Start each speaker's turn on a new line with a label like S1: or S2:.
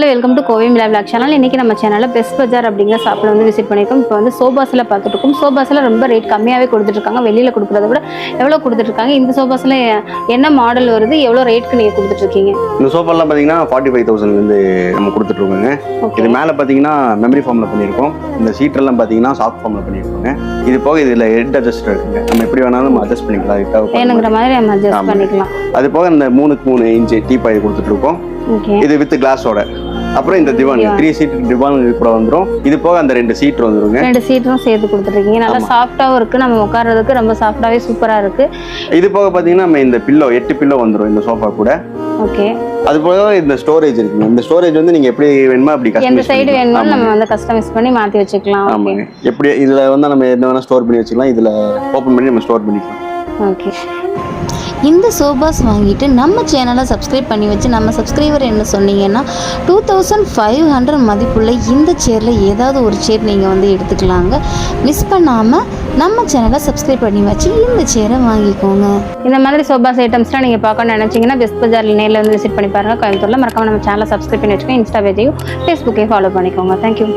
S1: Hello welcome to Kovai Mila blog channel இன்றைக்கி நம்ம சேனலில் பெஸ்ட் பஜார் அப்படிங்கிற ஷாப்பில் வந்து விசிட் பண்ணியிருக்கோம். இப்போ வந்து சோபாஸில் பார்த்துட்டு இருக்கோம். சோபாஸில் ரொம்ப ரேட் கம்மியாகவே கொடுத்துட்ருக்காங்க வெளியில் கொடுக்குறத விட எவ்வளோ கொடுத்துட்ருக்காங்க இந்த சோபாஸில் என்ன மாடல் வருது? எவ்வளோ ரேட்க்கு நீங்கள் கொடுத்துட்ருக்கீங்க
S2: இந்த சோஃபாலாம் பார்த்தீங்கன்னா ஃபார்ட்டி ஃபைவ் தௌசண்ட்லேருந்து நம்ம கொடுத்துட்ருக்கோங்க இது மேலே பார்த்தீங்கன்னா மெமரி ஃபார்மில் பண்ணியிருக்கோம். இந்த சீட்டெல்லாம் பார்த்தீங்கன்னா சாஃப்ட் ஃபார்மில் பண்ணியிருக்கோங்க. இது போக இதில் ஹெட் அட்ஜஸ்டர் இருக்குங்க. நம்ம எப்படி வேணாலும் அட்ஜஸ்ட் பண்ணிக்கலாம். இது தேவைப்படுற
S1: வேணுங்கிற
S2: மாதிரி.
S1: நம்ம அட்ஜஸ்ட். பண்ணிக்கலாம்.
S2: அது போக இந்த மூணுக்கு மூணு இன்ச்சு டீப்பாய் கொடுத்துட்ருக்கோம்
S1: ஓகே
S2: இது வித் கிளாஸோட அப்புறம் இந்த திவான். த்ரீ சீட் திவான் கூட வந்துடும் இது போக அந்த ரெண்டு சீட் வந்துருங்க.
S1: ரெண்டு சீட்டும் சேர்த்து கொடுத்துட்ருக்கீங்க நல்லா. சாஃப்டாகவும் இருக்குது நம்ம உட்கார்றதுக்கு ரொம்ப சாஃப்டாகவே சூப்பராக இருக்குது
S2: இது போக பார்த்தீங்கன்னா நம்ம இந்த பில்லோ எட்டு பில்லோ வந்துடும் இந்த சோஃபா கூட.
S1: ஓகே
S2: அது போக இந்த ஸ்டோரேஜ் இருக்குங்க. இந்த ஸ்டோரேஜ் வந்து நீங்கள் எப்படி வேணுமோ அப்படி
S1: எந்த சைடு. வேணுமோ நம்ம. வந்து கஸ்டமைஸ் பண்ணி மாற்றி வச்சுக்கலாம்.
S2: ஆமாங்க. எப்படி இதில் வந்து நம்ம என்ன வேணால் ஸ்டோர் பண்ணி வச்சுக்கலாம். இதில் ஓப்பன் பண்ணி நம்ம ஸ்டோர் பண்ணிக்கலாம்.
S1: ஓகே
S3: இந்த சோபாஸ் வாங்கிட்டு நம்ம சேனலை சப்ஸ்கிரைப் பண்ணி வச்சு நம்ம சப்ஸ்கிரைபர் என்ன சொன்னீங்கன்னா டூ தௌசண்ட் ஃபைவ் ஹண்ட்ரட் மதிப்புள்ள இந்த சேரில் ஏதாவது ஒரு சேர் நீங்கள் வந்து எடுத்துக்கலாங்க. மிஸ் பண்ணாமல் நம்ம சேனலை சப்ஸ்கிரைப் பண்ணி வச்சு இந்த சேரை வாங்கிக்கோங்க.
S1: இந்த மாதிரி சோபாஸ் ஐட்டம்ஸ்லாம் நீங்கள் பார்க்கணும்னு நினச்சிங்கன்னா பெஸ்ட் பஜாரில் நேரில் வந்து விசிட் பண்ணி பாருங்கள் கோயம்புத்தூரில். மறக்காமல் நம்ம சேனலை சப்ஸ்கிரைப் பண்ணி வச்சுக்கோங்க. இன்ஸ்டா பேஜையும் ஃபேஸ்புக்கையும் ஃபாலோ பண்ணிக்கோங்க. Thank you